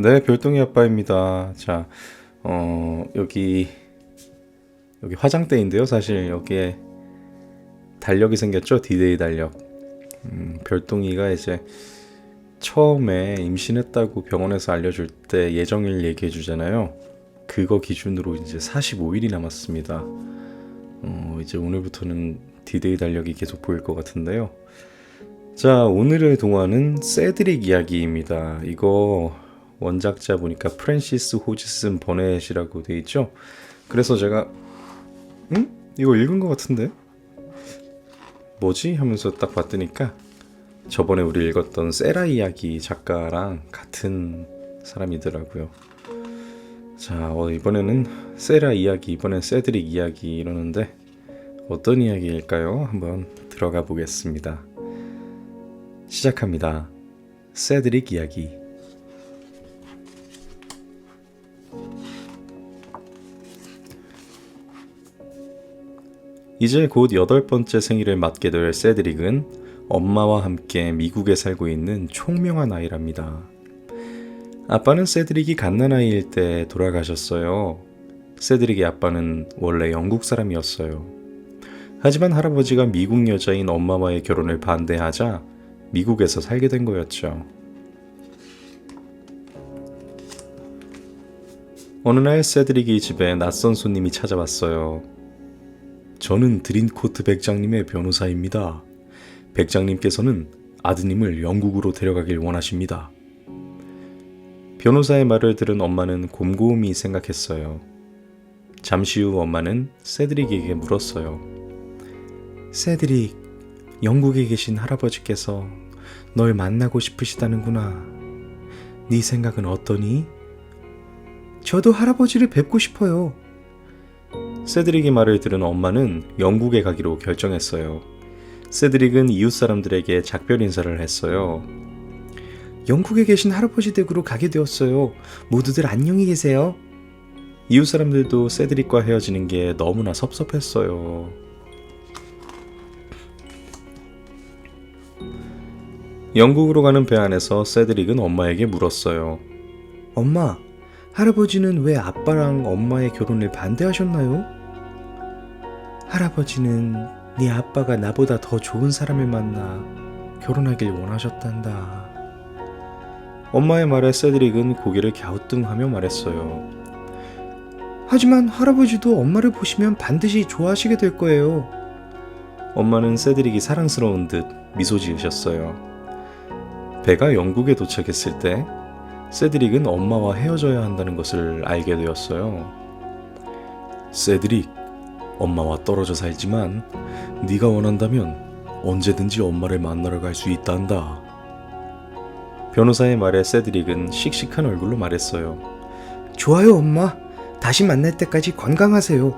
네, 별똥이 아빠입니다. 자, 어, 여기, 여기 화장대인데요. 사실 여기에 달력이 생겼죠. 디데이 달력. 음, 별똥이가 이제 처음에 임신했다고 병원에서 알려줄 때 예정일 얘기해 주잖아요. 그거 기준으로 이제 45일이 남았습니다. 어, 이제 오늘부터는 디데이 달력이 계속 보일 것 같은데요. 자, 오늘의 동화는 세드릭 이야기입니다. 이거 원작자 보니까 프랜시스 호지슨 버넷이라고 돼 있죠. 그래서 제가 응? 이거 읽은 것 같은데 뭐지? 하면서 딱 봤더니까 저번에 우리 읽었던 세라 이야기 작가랑 같은 사람이더라고요. 자, 어, 이번에는 세라 이야기, 이번엔 세드릭 이야기 이러는데 어떤 이야기일까요? 한번 들어가 보겠습니다. 시작합니다. 세드릭 이야기. 이제 곧 여덟 번째 생일을 맞게 될 세드릭은 엄마와 함께 미국에 살고 있는 총명한 아이랍니다. 아빠는 세드릭이 갓난아이일 때 돌아가셨어요. 세드릭의 아빠는 원래 영국 사람이었어요. 하지만 할아버지가 미국 여자인 엄마와의 결혼을 반대하자 미국에서 살게 된 거였죠. 어느 날 세드릭이 집에 낯선 손님이 찾아왔어요. 저는 드린코트 백장님의 변호사입니다. 백장님께서는 아드님을 영국으로 데려가길 원하십니다. 변호사의 말을 들은 엄마는 곰곰이 생각했어요. 잠시 후 엄마는 세드릭에게 물었어요. 세드릭, 영국에 계신 할아버지께서 널 만나고 싶으시다는구나. 네 생각은 어떠니? 저도 할아버지를 뵙고 싶어요. 세드릭의 말을 들은 엄마는 영국에 가기로 결정했어요. 세드릭은 이웃 사람들에게 작별 인사를 했어요. 영국에 계신 할아버지 댁으로 가게 되었어요. 모두들 안녕히 계세요. 이웃 사람들도 세드릭과 헤어지는 게 너무나 섭섭했어요. 영국으로 가는 배 안에서 세드릭은 엄마에게 물었어요. 엄마, 할아버지는 왜 아빠랑 엄마의 결혼을 반대하셨나요? 할아버지는 네 아빠가 나보다 더 좋은 사람을 만나 결혼하길 원하셨단다. 엄마의 말에 세드릭은 고개를 갸우뚱하며 말했어요. 하지만 할아버지도 엄마를 보시면 반드시 좋아하시게 될 거예요. 엄마는 세드릭이 사랑스러운 듯 미소 지으셨어요. 배가 영국에 도착했을 때 세드릭은 엄마와 헤어져야 한다는 것을 알게 되었어요. 세드릭, 엄마와 떨어져 살지만 네가 원한다면 언제든지 엄마를 만나러 갈 수 있단다. 변호사의 말에 세드릭은 씩씩한 얼굴로 말했어요. 좋아요, 엄마. 다시 만날 때까지 건강하세요.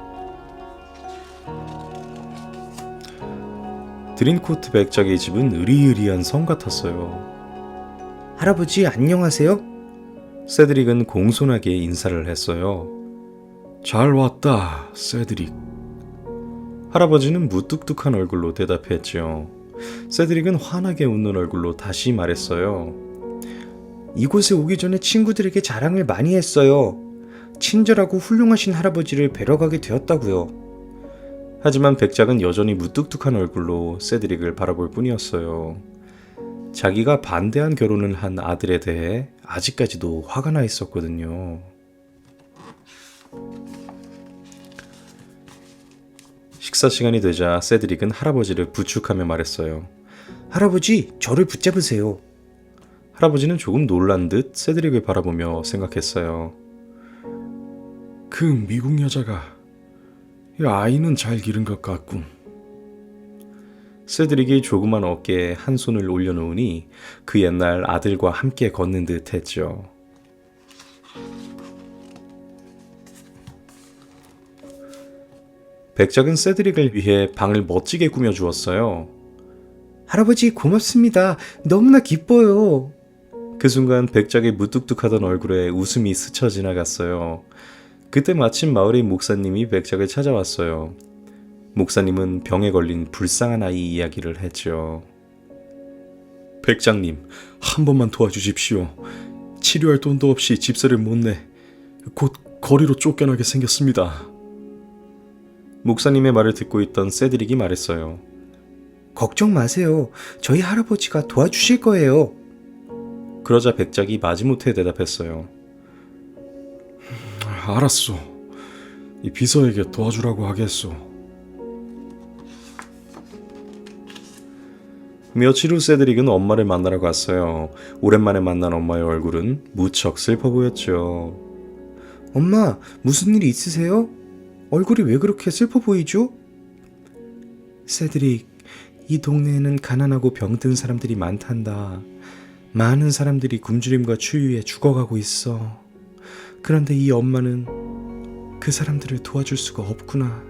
드린코트 백작의 집은 으리으리한 성 같았어요. 할아버지 안녕하세요? 세드릭은 공손하게 인사를 했어요. 잘 왔다, 세드릭. 할아버지는 무뚝뚝한 얼굴로 대답했죠. 세드릭은 환하게 웃는 얼굴로 다시 말했어요. 이곳에 오기 전에 친구들에게 자랑을 많이 했어요. 친절하고 훌륭하신 할아버지를 뵈러 가게 되었다고요. 하지만 백작은 여전히 무뚝뚝한 얼굴로 세드릭을 바라볼 뿐이었어요. 자기가 반대한 결혼을 한 아들에 대해 아직까지도 화가 나 있었거든요. 식사 시간이 되자 세드릭은 할아버지를 부축하며 말했어요. 할아버지, 저를 붙잡으세요. 할아버지는 조금 놀란 듯 세드릭을 바라보며 생각했어요. 그 미국 여자가 이 아이는 잘 기른 것 같군. 세드릭이 조그만 어깨에 한 손을 올려놓으니 그 옛날 아들과 함께 걷는 듯 했죠. 백작은 세드릭을 위해 방을 멋지게 꾸며 주었어요. 할아버지 고맙습니다. 너무나 기뻐요. 그 순간 백작의 무뚝뚝하던 얼굴에 웃음이 스쳐 지나갔어요. 그때 마침 마을의 목사님이 백작을 찾아왔어요. 목사님은 병에 걸린 불쌍한 아이 이야기를 했죠. 백장님, 한 번만 도와주십시오. 치료할 돈도 없이 집세를 못 내. 곧 거리로 쫓겨나게 생겼습니다. 목사님의 말을 듣고 있던 세드릭이 말했어요. 걱정 마세요. 저희 할아버지가 도와주실 거예요. 그러자 백작이 마지못해 대답했어요. 알았소. 이 비서에게 도와주라고 하겠소. 며칠 후 세드릭은 엄마를 만나러 갔어요. 오랜만에 만난 엄마의 얼굴은 무척 슬퍼 보였죠. 엄마, 무슨 일 있으세요? 얼굴이 왜 그렇게 슬퍼 보이죠? 세드릭, 이 동네에는 가난하고 병든 사람들이 많단다. 많은 사람들이 굶주림과 추위에 죽어가고 있어. 그런데 이 엄마는 그 사람들을 도와줄 수가 없구나.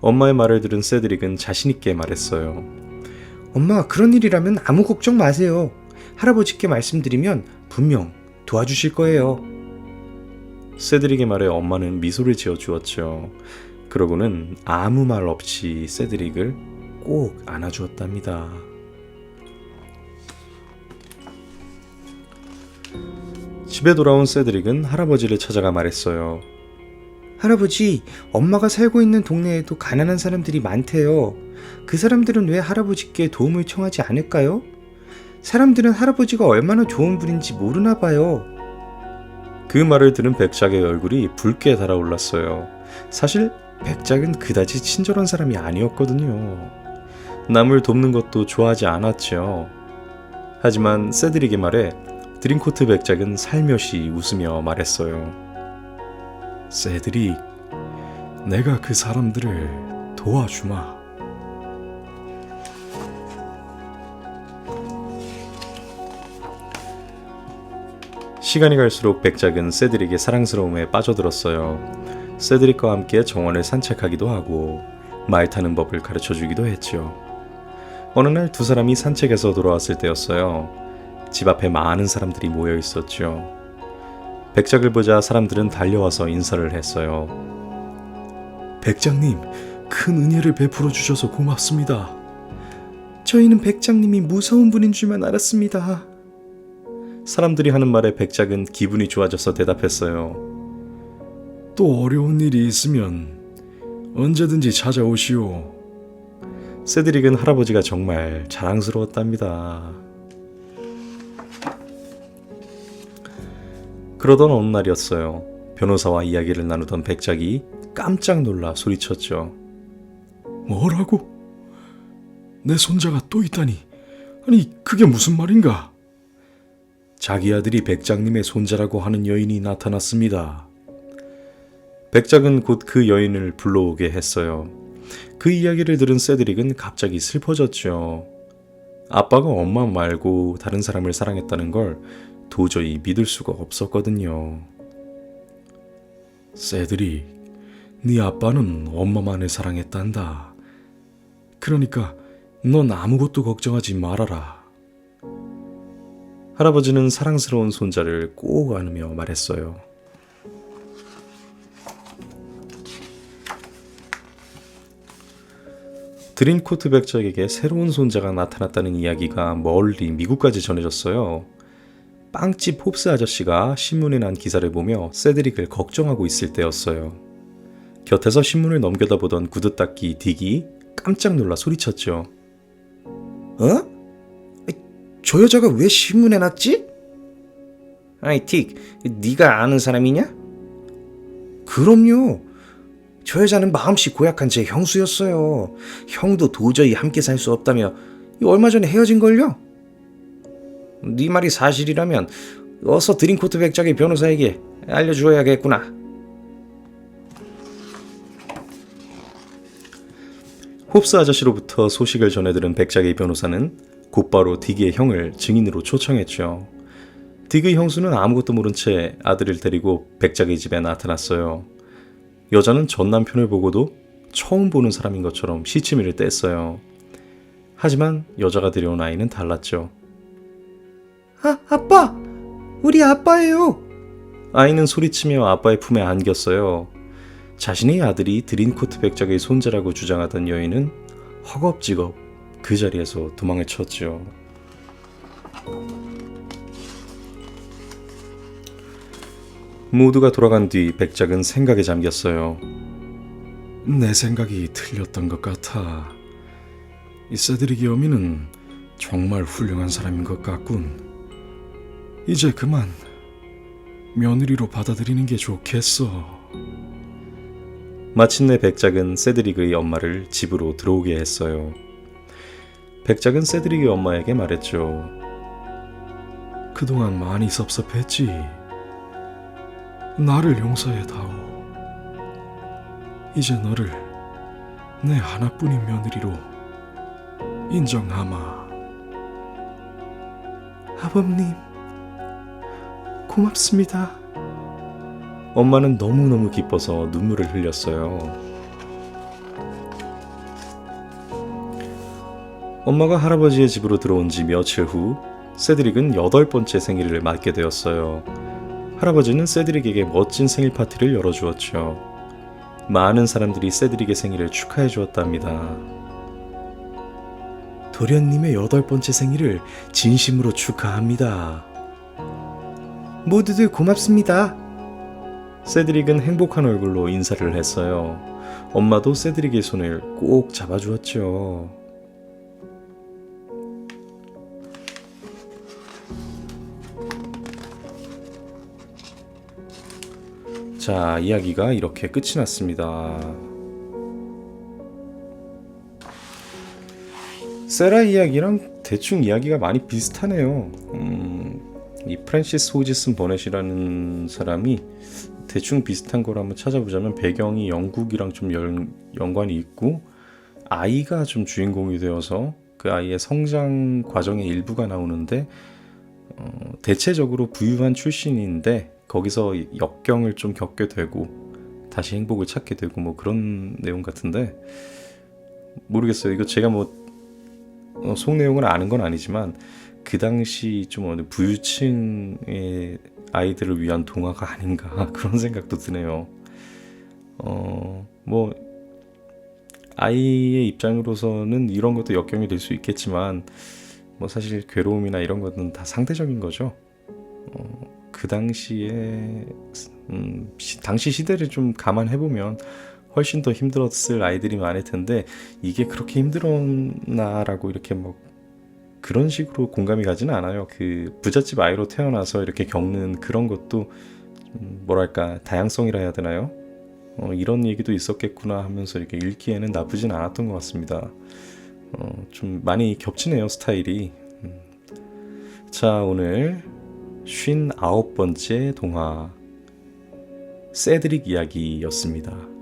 엄마의 말을 들은 세드릭은 자신있게 말했어요. 엄마, 그런 일이라면 아무 걱정 마세요. 할아버지께 말씀드리면 분명 도와주실 거예요. 세드릭의 말에 엄마는 미소를 지어 주었죠. 그러고는 아무 말 없이 세드릭을 꼭 안아주었답니다. 집에 돌아온 세드릭은 할아버지를 찾아가 말했어요. 할아버지, 엄마가 살고 있는 동네에도 가난한 사람들이 많대요. 그 사람들은 왜 할아버지께 도움을 청하지 않을까요? 사람들은 할아버지가 얼마나 좋은 분인지 모르나 봐요. 그 말을 들은 백작의 얼굴이 붉게 달아올랐어요. 사실 백작은 그다지 친절한 사람이 아니었거든요. 남을 돕는 것도 좋아하지 않았죠. 하지만 세드릭의 말에 드림코트 백작은 살며시 웃으며 말했어요. 세드릭, 내가 그 사람들을 도와주마. 시간이 갈수록 백작은 세드릭의 사랑스러움에 빠져들었어요. 세드릭과 함께 정원을 산책하기도 하고 말 타는 법을 가르쳐 주기도 했죠. 어느 날 두 사람이 산책에서 돌아왔을 때였어요. 집 앞에 많은 사람들이 모여 있었죠. 백작을 보자 사람들은 달려와서 인사를 했어요. 백장님, 큰 은혜를 베풀어 주셔서 고맙습니다. 저희는 백장님이 무서운 분인 줄만 알았습니다. 사람들이 하는 말에 백작은 기분이 좋아져서 대답했어요. 또 어려운 일이 있으면 언제든지 찾아오시오. 세드릭은 할아버지가 정말 자랑스러웠답니다. 그러던 어느 날이었어요. 변호사와 이야기를 나누던 백작이 깜짝 놀라 소리쳤죠. 뭐라고? 내 손자가 또 있다니. 아니, 그게 무슨 말인가? 자기 아들이 백장님의 손자라고 하는 여인이 나타났습니다. 백작은 곧 그 여인을 불러오게 했어요. 그 이야기를 들은 세드릭은 갑자기 슬퍼졌죠. 아빠가 엄마 말고 다른 사람을 사랑했다는 걸 도저히 믿을 수가 없었거든요. 세드릭, 네 아빠는 엄마만을 사랑했단다. 그러니까 넌 아무것도 걱정하지 말아라. 할아버지는 사랑스러운 손자를 꼭 안으며 말했어요. 드림코트 백작에게 새로운 손자가 나타났다는 이야기가 멀리 미국까지 전해졌어요. 빵집 홉스 아저씨가 신문에 난 기사를 보며 세드릭을 걱정하고 있을 때였어요. 곁에서 신문을 넘겨다 보던 구두 닦기 딕이 깜짝 놀라 소리쳤죠. 어? 저 여자가 왜 신문에 났지? 아이 틱, 네가 아는 사람이냐? 그럼요. 저 여자는 마음씨 고약한 제 형수였어요. 형도 도저히 함께 살 수 없다며 얼마 전에 헤어진 걸요. 네 말이 사실이라면 어서 드림코트 백작의 변호사에게 알려주어야겠구나. 홉스 아저씨로부터 소식을 전해들은 백작의 변호사는 곧바로 딕의 형을 증인으로 초청했죠. 딕의 형수는 아무것도 모른 채 아들을 데리고 백작의 집에 나타났어요. 여자는 전 남편을 보고도 처음 보는 사람인 것처럼 시치미를 뗐어요. 하지만 여자가 데려온 아이는 달랐죠. 아, 아빠! 우리 아빠예요! 아이는 소리치며 아빠의 품에 안겼어요. 자신의 아들이 드린코트 백작의 손자라고 주장하던 여인은 허겁지겁 그 자리에서 도망을 쳤죠. 모두가 돌아간 뒤 백작은 생각에 잠겼어요. 내 생각이 틀렸던 것 같아. 이 세드릭이 어미는 정말 훌륭한 사람인 것 같군. 이제 그만 며느리로 받아들이는 게 좋겠어. 마침내 백작은 세드릭의 엄마를 집으로 들어오게 했어요. 백작은 세드릭의 엄마에게 말했죠. 그동안 많이 섭섭했지. 나를 용서해다오. 이제 너를 내 하나뿐인 며느리로 인정하마. 아버님, 고맙습니다. 엄마는 너무너무 기뻐서 눈물을 흘렸어요. 엄마가 할아버지의 집으로 들어온 지 며칠 후 세드릭은 여덟 번째 생일을 맞게 되었어요. 할아버지는 세드릭에게 멋진 생일 파티를 열어주었죠. 많은 사람들이 세드릭의 생일을 축하해 주었답니다. 도련님의 여덟 번째 생일을 진심으로 축하합니다. 모두들 고맙습니다. 세드릭은 행복한 얼굴로 인사를 했어요. 엄마도 세드릭의 손을 꼭 잡아주었죠. 자, 이야기가 이렇게 끝이 났습니다. 세라 이야기랑 대충 이야기가 많이 비슷하네요. 음, 이 프랜시스 호지슨 버넷이라는 사람이 대충 비슷한 걸 한번 찾아보자면 배경이 영국이랑 좀 연, 연관이 있고 아이가 좀 주인공이 되어서 그 아이의 성장 과정의 일부가 나오는데 어, 대체적으로 부유한 출신인데 거기서 역경을 좀 겪게 되고 다시 행복을 찾게 되고 뭐 그런 내용 같은데 모르겠어요. 이거 제가 뭐 어, 속 내용을 아는 건 아니지만 그 당시 좀 부유층의 아이들을 위한 동화가 아닌가 그런 생각도 드네요. 어, 뭐 아이의 입장으로서는 이런 것도 역경이 될 수 있겠지만 뭐 사실 괴로움이나 이런 것은 다 상대적인 거죠. 어, 그 당시에 음, 시- 당시 시대를 좀 감안해 보면 훨씬 더 힘들었을 아이들이 많을 텐데 이게 그렇게 힘들었나라고 이렇게 뭐 그런 식으로 공감이 가지는 않아요. 그 부잣집 아이로 태어나서 이렇게 겪는 그런 것도 좀 뭐랄까 다양성이라 해야 되나요? 어, 이런 얘기도 있었겠구나 하면서 이렇게 읽기에는 나쁘진 않았던 것 같습니다. 어, 좀 많이 겹치네요 스타일이. 음. 자 오늘 쉰 아홉 번째 동화 세드릭 이야기였습니다.